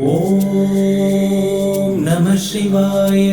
ஓம் நம சிவாய.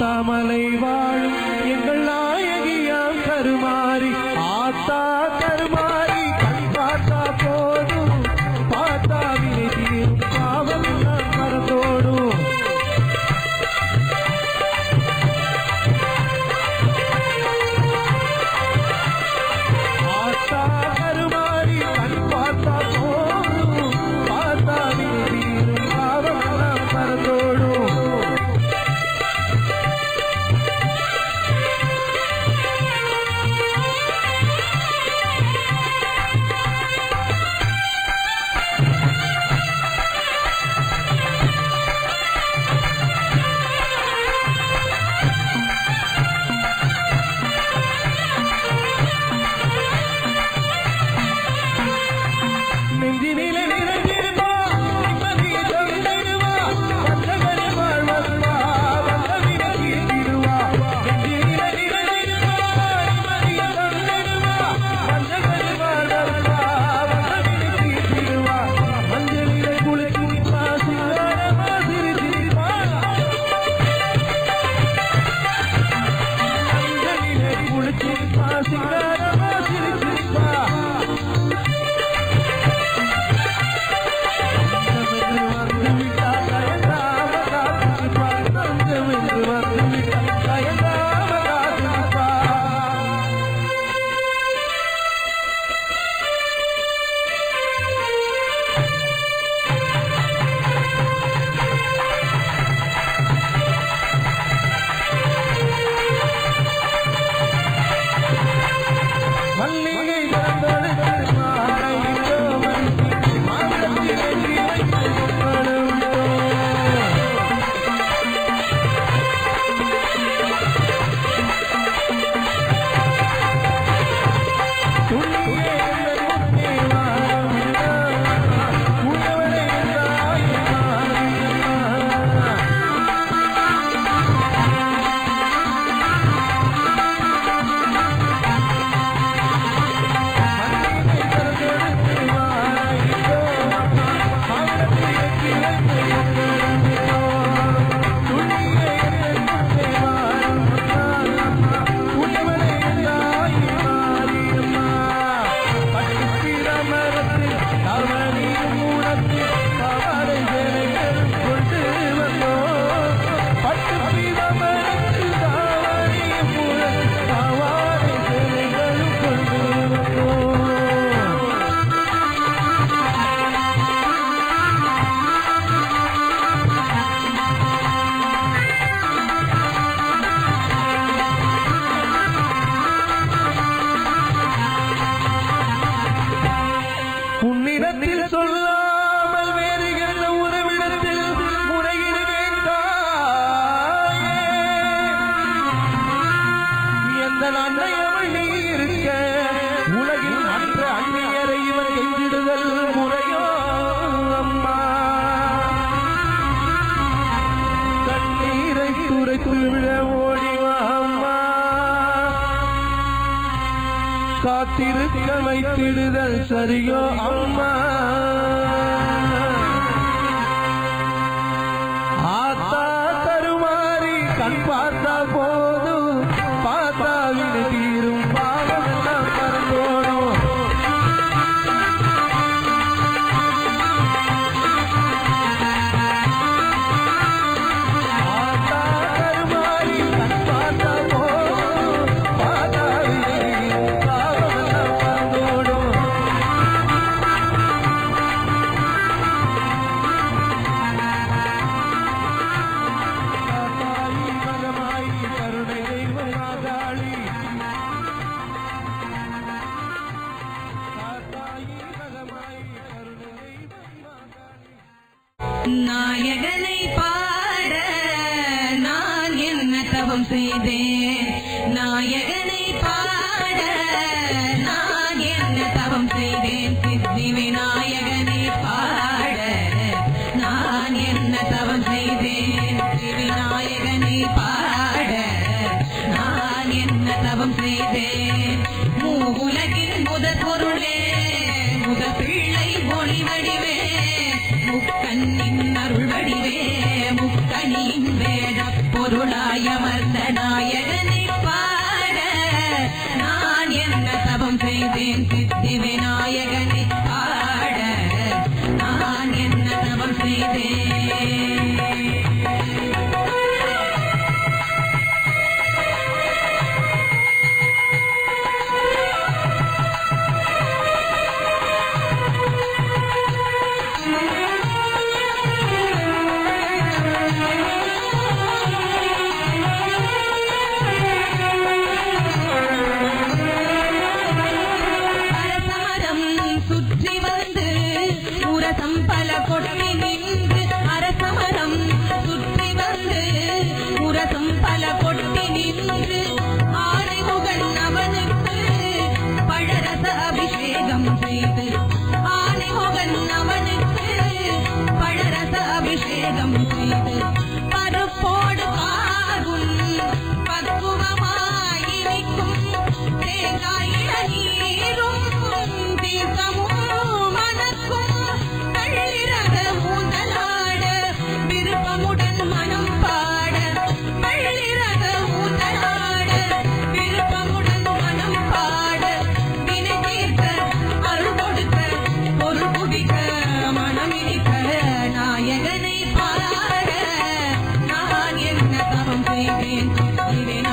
தாமலை வாழும் எங்கள் நாயகியாம் கருமாறி. காத்திருக்க வைத்திடுதல் சரியோ அம்மா. அபிஷேகம் செய்து செய்தேன்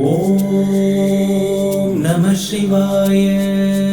ஓம் நம சிவாய.